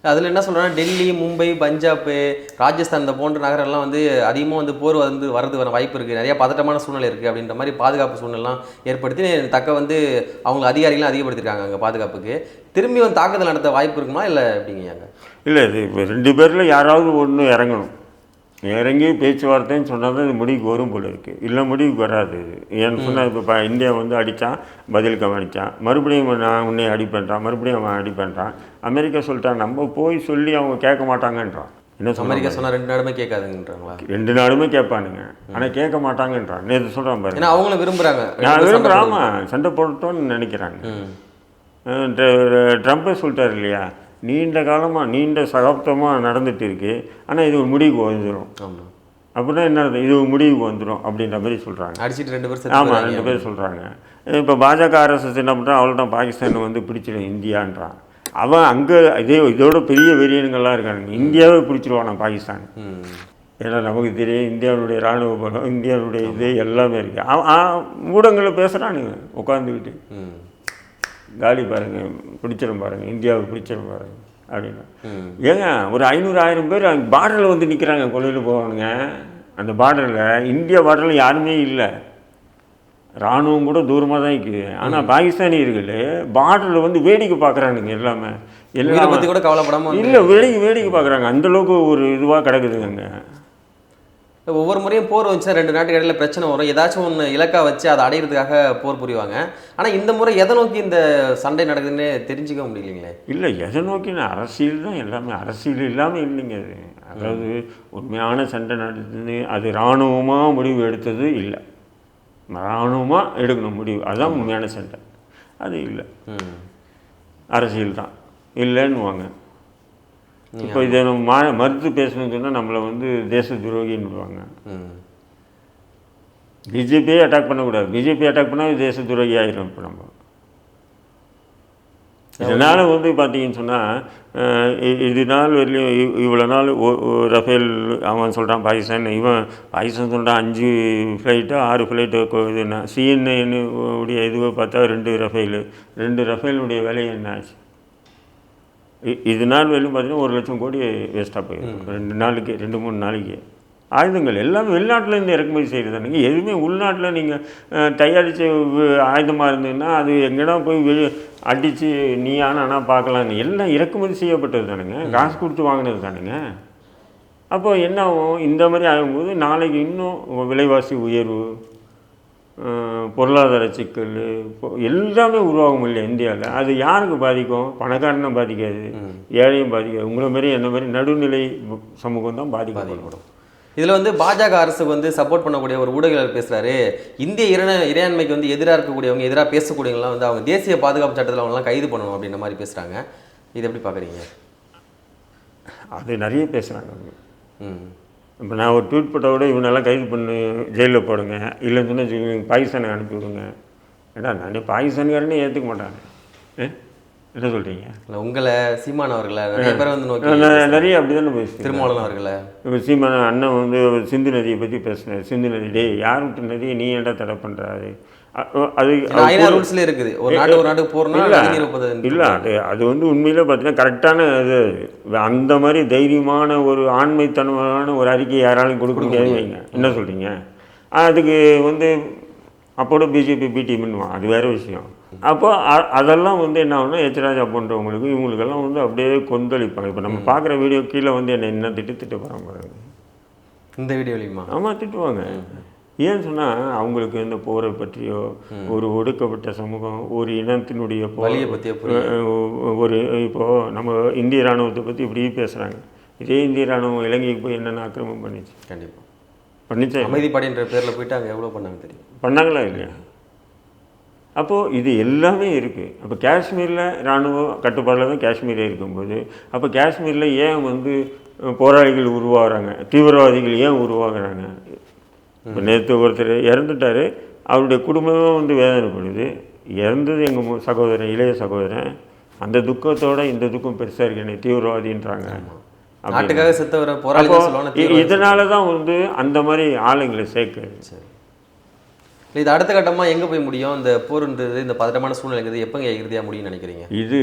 அதுல என்ன சொல்றாங்கன்னா டெல்லி மும்பை பஞ்சாப் ராஜஸ்தான் இந்த போன்ற நகரெல்லாம் வந்து அதிகமா வந்து போர் வந்து வரது வர வாய்ப்பு இருக்கு. நிறைய பதட்டமான சூழ்நிலை இருக்கு அப்படின்ற மாதிரி பாதுகாப்பு சூழ்நிலாம் ஏற்படுத்தி தக்க வந்து அவங்க அதிகாரிகளும் அதிகப்படுத்திருக்காங்க அங்க பாதுகாப்புக்கு. திரும்பி வந்து தாக்குதல் நடத்த வாய்ப்பு இருக்குமா இல்ல எப்படிங்க அங்க? இல்லை இது இப்போ ரெண்டு பேரில் யாராவது ஒன்று இறங்கணும். இறங்கி பேச்சுவார்த்தைன்னு சொன்னால் தான் இது முடிவுக்கு வரும் போல இருக்குது இல்லை முடிவுக்கு வராது. ஏன்னு சொன்னால் இப்போ இந்தியா வந்து அடித்தான் பதிலுக்கு அவன் அடித்தான் மறுபடியும் நான் உன்னை அடி பண்ணுறான் மறுபடியும் அவன் அடி பண்ணுறான் அமெரிக்கா சொல்லிட்டான் நம்ம போய் சொல்லி அவங்க கேட்க மாட்டாங்கன்றான். என்ன சொல்ல அமெரிக்கா சொன்னா ரெண்டு நாடுமே கேட்காதுங்கன்றாங்களா? ரெண்டு நாடுமே கேட்பானுங்க. ஆனால் கேட்க மாட்டாங்கன்றான். நேற்று சொல்கிறான் பாருங்க ஏன்னா அவங்களும் விரும்புறாங்க. நான் விரும்புகிறேன் ஆமாம் சண்டை போடட்டோன்னு நினைக்கிறாங்க. ட்ரம்ப்பே சொல்லிட்டார் இல்லையா? நீண்ட காலமாக நீண்ட சகாப்தமாக நடந்துட்டு இருக்கு. ஆனால் இது ஒரு முடிவுக்கு வந்துடும் அப்படின்னா என்ன? இது முடிவுக்கு வந்துடும் அப்படின்ற மாதிரி சொல்கிறாங்க அடிச்சிட்டு ரெண்டு செத்து ஆமாம். ரெண்டு பேர் சொல்கிறாங்க இப்போ பாஜக அரசு என்ன பண்ணுறான் அவ்வளோதான் பாகிஸ்தான் வந்து பிடிச்சிடும் இந்தியான்றான். அவன் அங்கே இதே இதோட பெரிய வெறியனுங்கள்லாம் இருக்கானுங்க. இந்தியாவே பிடிச்சிருவானா பாகிஸ்தான். ஏன்னா நமக்கு தெரியும் இந்தியாவுடைய இராணுவ பலம் இந்தியாவுடைய இது எல்லாமே இருக்குது அவன் ஊடகங்களில் பேசுகிறானுங்க உட்காந்துக்கிட்டு ம். காலி பாருங்க பிடிச்சிடும் பாருங்க இந்தியாவை பிடிச்சிடும் பாருங்க அப்படின்னு. ஏங்க ஒரு ஐநூறு ஆயிரம் பேர் அங்கே பார்டரில் வந்து நிற்கிறாங்க கொள்ளையில் போவானுங்க. அந்த பார்டரில் இந்தியா பார்டரில் யாருமே இல்லை. இராணுவம் கூட தூரமாக தான் இருக்குது ஆனால் பாகிஸ்தானியர்கள் பார்டரில் வந்து வேடிக்கை பார்க்குறானுங்க எல்லாமே. எல்லாம். பத்தி கூட கவலைப்படாம வந்து- இல்லை வேடிக்கை வேடிக்கை பார்க்குறாங்க. அந்தளவுக்கு ஒரு இதுவாக கிடக்குதுங்க ஒவ்வொரு முறையும் போர் வந்துச்சுன்னா ரெண்டு நாட்டுக்கு இடையில பிரச்சனை வரும். ஏதாச்சும் ஒன்று இலக்கா வச்சு அதை அடையிறதுக்காக போர் புரிவாங்க. ஆனா இந்த முறை எதை நோக்கி இந்த சண்டை நடக்குதுன்னு தெரிஞ்சுக்க முடியலைங்களே? இல்லை எதை நோக்கின அரசியல் தான் எல்லாமே. அரசியல் இல்லாமல் இல்லைங்க அது. அதாவது உண்மையான சண்டை நடத்துது அது இராணுவமாக முடிவு எடுத்தது இல்லை. இராணுவமாக எடுக்கணும் முடிவு. அதுதான் உண்மையான சண்டை. அது இல்லை. அரசியல் தான். இல்லைன்னுவாங்க. இப்போ இதை நம்ம மா மறுத்து பேசணும்னு சொன்னால் நம்மளை வந்து தேச துரோகின்னுவாங்க. ம். பிஜேபியே அட்டாக் பண்ணக்கூடாது. பிஜேபி அட்டாக் பண்ணால் தேச துரோகி ஆயிரும் இப்போ நம்ம. இதனால் வந்து பார்த்தீங்கன்னு சொன்னால் இது நாள் வரலையும் இவ்- இவ்வளோ நாள் ரஃபேல் அவன் சொல்கிறான் பாகிஸ்தான். இவன் பாகிஸ்தான் சொல்கிறான் அஞ்சு ஃப்ளைட்டோ ஆறு ஃப்ளைட்டோ இதுன்னா சிஎன்ஐன்னு உடைய இதுவை பார்த்தா ரெண்டு ரஃபேலு. ரெண்டு ரஃபேலுடைய விலை என்ன ஆச்சு? இது நாள் வரையும் பார்த்தீங்கன்னா ஒரு லட்சம் கோடி வேஸ்ட்டாக போயிடும் ரெண்டு நாளைக்கு ரெண்டு மூணு நாளைக்கு. ஆயுதங்கள் எல்லாமே வெளிநாட்டிலேருந்து இறக்குமதி செய்கிறதானுங்க எதுவுமே உள்நாட்டில் நீங்கள் தயாரித்த ஆயுதமாக இருந்ததுன்னா அது எங்கடா போய் வெளி அடித்து நீ ஆனா பார்க்கலான்னு எல்லாம் இறக்குமதி செய்யப்பட்டது தானுங்க. காசு கொடுத்து வாங்கினது தானுங்க. அப்போ என்ன ஆகும்? இந்த மாதிரி ஆகும்போது நாளைக்கு இன்னும் விலைவாசி உயர்வு பொருளாதார சிக்கல் இப்போ எல்லாமே உருவாகும் இல்லையா இந்தியாவில்? அது யாருக்கு பாதிக்கும்? பணக்காரனை பாதிக்காது. ஏழையும் பாதிக்காது. உங்களை மாதிரி என்ன மாதிரி நடுநிலை சமூகம் தான் பாதிக்கப்படும். இதுல வந்து பாஜக அரசுக்கு வந்து சப்போர்ட் பண்ணக்கூடிய ஒரு ஊடகங்கள் பேசுறாரு. இந்திய இரண இறையாண்மைக்கு வந்து எதிராக இருக்கக்கூடியவங்க எதிராக பேசக்கூடியவங்கலாம் வந்து அவங்க தேசிய பாதுகாப்பு சட்டத்தில் அவங்கலாம் கைது பண்ணணும் அப்படின்ற மாதிரி பேசுறாங்க. இது எப்படி பார்க்குறீங்க? அது நிறைய பேசுகிறாங்க ம். இப்போ நான் ஒரு ட்வீட் போட்டால் கூட இவனெல்லாம் கைது பண்ணி ஜெயிலில் போடுங்க. இல்லைன்னு சொன்னால் பாகிஸ்தானுக்கு அனுப்பி விடுங்க. ஏடா நான் பாகிஸ்தானுக்காரனே ஏற்றுக்க மாட்டாங்க? என்ன சொல்கிறீங்க இல்ல உங்களை சீமான் அவர்களை நிறைய பேர் வந்து நோக்கி நிறைய அப்படி தானே பேசுகிறேன் திருமாவளவன் அவர்களை. இப்போ சீமான அண்ணன் வந்து சிந்து நதியை பற்றி பேசினார் சிந்து நதி டேய் யார் விட்டு நதியை நீ ஏன்டா தடை பண்ணுறாரு அது ஐநா ரூல்ஸ்ல இருக்குது. ஒரு நாட்டு ஒரு நாட்டுக்கு போறோம்னா இல்ல, அது அது வந்து உண்மையிலே பார்த்தீங்கன்னா கரெக்டான இது. அந்த மாதிரி தைரியமான ஒரு ஆண்மைத்தனமான ஒரு அறிக்கை யாராலும் கொடுக்க முடியாது. வைங்க. என்ன சொல்கிறீங்க அதுக்கு வந்து அப்போட பிஜேபி பி டீம்னுவான் அது வேறு விஷயம். அப்போ அதெல்லாம் வந்து என்ன ஆகும்னா எச் ராஜா போன்றவங்களுக்கு இவங்களுக்கெல்லாம் வந்து அப்படியே கொந்தளிப்பாங்க. இப்போ நம்ம பார்க்குற வீடியோ கீழே வந்து என்ன என்ன திட்டு திட்டு போகிறாங்க பாருங்க. இந்த வீடியோலையுமா? ஆமாம் திட்டுவாங்க. ஏன்னு சொன்னால் அவங்களுக்கு இந்த போரை பற்றியோ ஒரு ஒடுக்கப்பட்ட சமூகம் ஒரு இனத்தினுடைய வலியை பற்றிய ஒரு இப்போது நம்ம இந்திய இராணுவத்தை பற்றி இப்படி பேசுகிறாங்க இதே இந்திய இராணுவம் இலங்கைக்கு போய் என்னென்ன ஆக்கிரமம் பண்ணிச்சு? கண்டிப்பா. பண்ணிச்சா அமைதிப்படைன்ற பேர்ல போயிட்டு அங்க எவ்வளவு பண்ணாங்க தெரியும். பண்ணாங்களா இல்லையா? அப்போது இது எல்லாமே இருக்குது அப்போ காஷ்மீரில் இராணுவ கட்டுப்பாடில் தான் காஷ்மீரே இருக்கும்போது அப்போ காஷ்மீரில் ஏன் வந்து போராளிகள் உருவாகிறாங்க? தீவிரவாதிகள் ஏன் உருவாகுறாங்க? இப்போ நேற்று ஒருத்தர் இறந்துட்டார். அவருடைய குடும்பமே வந்து வேதனைப்படுது. இறந்தது எங்கள் சகோதரன் இளைய சகோதரன். அந்த துக்கத்தோட இந்த துக்கம் பெருசாக இருக்கு. என்னை தீவிரவாதின்றாங்க. நாட்டுக்காக செத்தவரை தீவிரவாதி. இதனால தான் வந்து அந்த மாதிரி ஆளுங்களை சேர்க்குறது. இது அடுத்த கட்டமா எங்க போய் முடியும்? இந்த போர்ன்றது இந்த பதட்டமான சூழ்நிலைங்கிறது எப்பங்க இறுதியா முடியும்னு நினைக்கிறீங்க? இது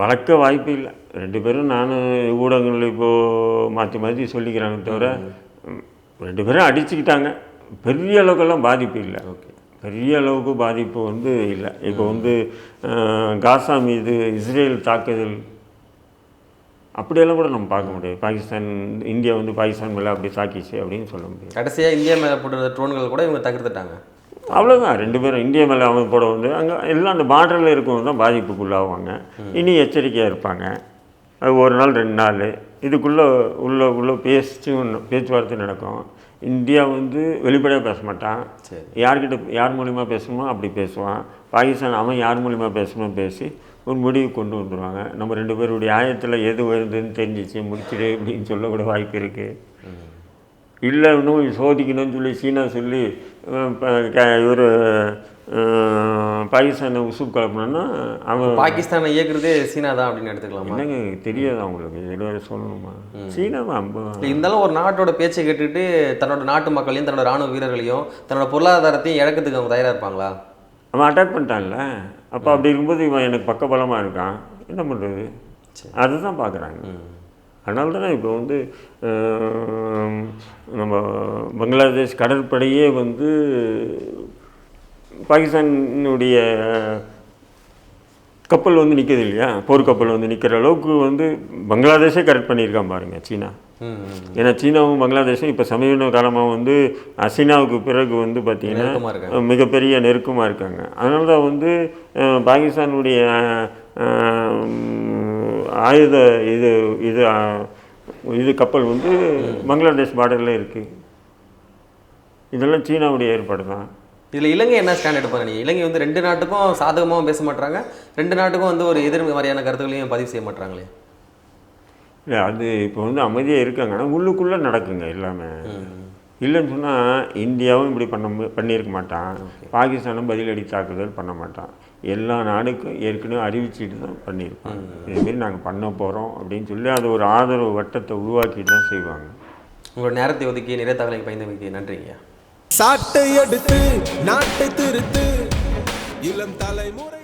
வளர்க்க வாய்ப்பு இல்லை. ரெண்டு பேரும் நானும் ஊடகங்கள் இப்போது மாற்றி மாற்றி சொல்லிக்கிறாங்க தவிர ரெண்டு பேரும் அடிச்சுக்கிட்டாங்க. பெரிய அளவுக்கெல்லாம் பாதிப்பு இல்லை. ஓகே. பெரிய அளவுக்கு பாதிப்பு வந்து இல்லை. இப்போ வந்து காசா மீது இஸ்ரேல் தாக்குதல் அப்படியெல்லாம் கூட நம்ம பார்க்க முடியாது. பாகிஸ்தான் இந்தியா வந்து பாகிஸ்தான் மேலே அப்படி தாக்கிச்சு அப்படின்னு சொல்ல முடியாது. கடைசியாக இந்தியா மேலே போட்டிருந்த ட்ரோன்கள் கூட இவங்க தகர்த்துட்டாங்க. அவ்வளோதான் ரெண்டு பேரும் இந்தியா மேலே அவங்க போட வந்து அங்கே எல்லாம் அந்த பார்டரில் இருக்கவங்க தான் பாதிப்புக்குள்ளாவாங்க. இனி எச்சரிக்கையாக இருப்பாங்க. அது ஒரு நாள் ரெண்டு நாள். இதுக்குள்ளே உள்ள உள்ள பேச்சு ஒண்ணு- பேச்சுவார்த்தை நடக்கும். இந்தியா வந்து வெளிப்படையாக பேச மாட்டான். சரி. யார்கிட்ட யார் மூலிமா பேசணுமோ அப்படி பேசுவான். பாகிஸ்தான் அவன் யார் மூலிமா பேசணுமோ பேசி ஒரு முடிவு கொண்டு வந்துடுவாங்க நம்ம ரெண்டு பேருடைய ஆயத்தில் எது வருதுன்னு தெரிஞ்சிச்சு முடிச்சிடு அப்படின்னு சொல்ல கூட வாய்ப்பு இருக்குது இல்லை இன்னும் சோதிக்கணும்னு சொல்லி சீனா சொல்லி இவர் பாகிஸ்தானை உசுப் கலப்பினா அவன் பாகிஸ்தானை இயக்குறதே சீனா தான் அப்படின்னு எடுத்துக்கலாமா? என்னங்க தெரியாது அவங்களுக்கு. இதில் சொல்லணுமா? சீனா தான் அம்ப- இல்லை இருந்தாலும் ஒரு நாட்டோட பேச்சை கேட்டுட்டு தன்னோட நாட்டு மக்களையும் தன்னோட ராணுவ வீரர்களையும் தன்னோட பொருளாதாரத்தையும் இழக்கிறதுக்கு அவங்க தயாராக இருப்பாங்களா? அவன் அட்டாக் பண்ணிட்டான்ல. அப்போ அப்படி இருக்கும்போது இவன் எனக்கு பக்கபலமாக இருக்கான். என்ன பண்ணுறது அதுதான் பார்க்குறாங்க அதனால தானே இப்போ வந்து நம்ம பங்களாதேஷ் கடற்படையே வந்து பாகிஸ்தானுடைய கப்பல் வந்து நிற்குது இல்லையா போர்க்கப்பல் வந்து நிற்கிற அளவுக்கு வந்து பங்களாதேஷே கரெக்ட் பண்ணியிருக்கான் பாருங்க சீனா. ஏன்னா சீனாவும் பங்களாதேஷும் இப்போ சமீப காலமாக வந்து சீனாவுக்கு பிறகு வந்து பார்த்திங்கன்னா. மிகப்பெரிய நெருக்கமாக இருக்காங்க அதனால தான் வந்து பாகிஸ்தானுடைய ஆயுத இது இது இது கப்பல் வந்து பங்களாதேஷ் பார்டரில் இருக்குது இதெல்லாம் சீனாவுடைய ஏற்பாடு தான். இதில் இலங்கை என்ன ஸ்டாண்ட் எடுப்பாங்க நீங்கள் இலங்கை வந்து ரெண்டு நாட்டுக்கும் சாதகமாகவும் பேச மாட்டாங்க ரெண்டு நாட்டுக்கும் வந்து ஒரு எதிர்மறையான கருத்துக்களையும் பதிவு செய்ய மாட்டாங்களே இல்லை அது இப்போ வந்து அமைதியாக இருக்காங்க. ஆனால் உள்ளுக்குள்ளே நடக்குங்க எல்லாமே. இல்லைன்னு சொன்னால் இந்தியாவும் இப்படி பண்ண மு- பண்ணியிருக்க மாட்டான். பாகிஸ்தானும் பதிலடி தாக்குதல் பண்ண மாட்டான். எல்லா நாடுக்கும் ஏற்கனவே அறிவிச்சிட்டு தான் பண்ணியிருப்பாங்க. இதுமாரி நாங்கள் பண்ண போகிறோம் அப்படின்னு சொல்லி அது ஒரு ஆதரவு வட்டத்தை உருவாக்கிட்டு தான் செய்வாங்க. உங்களோட நேரத்தை ஒதுக்கி நிறைய தகவலை பயந்தமைக்கு நன்றிங்க. சாட்டை எடுத்து நாட்டை திருத்து இளம் தலைமுறை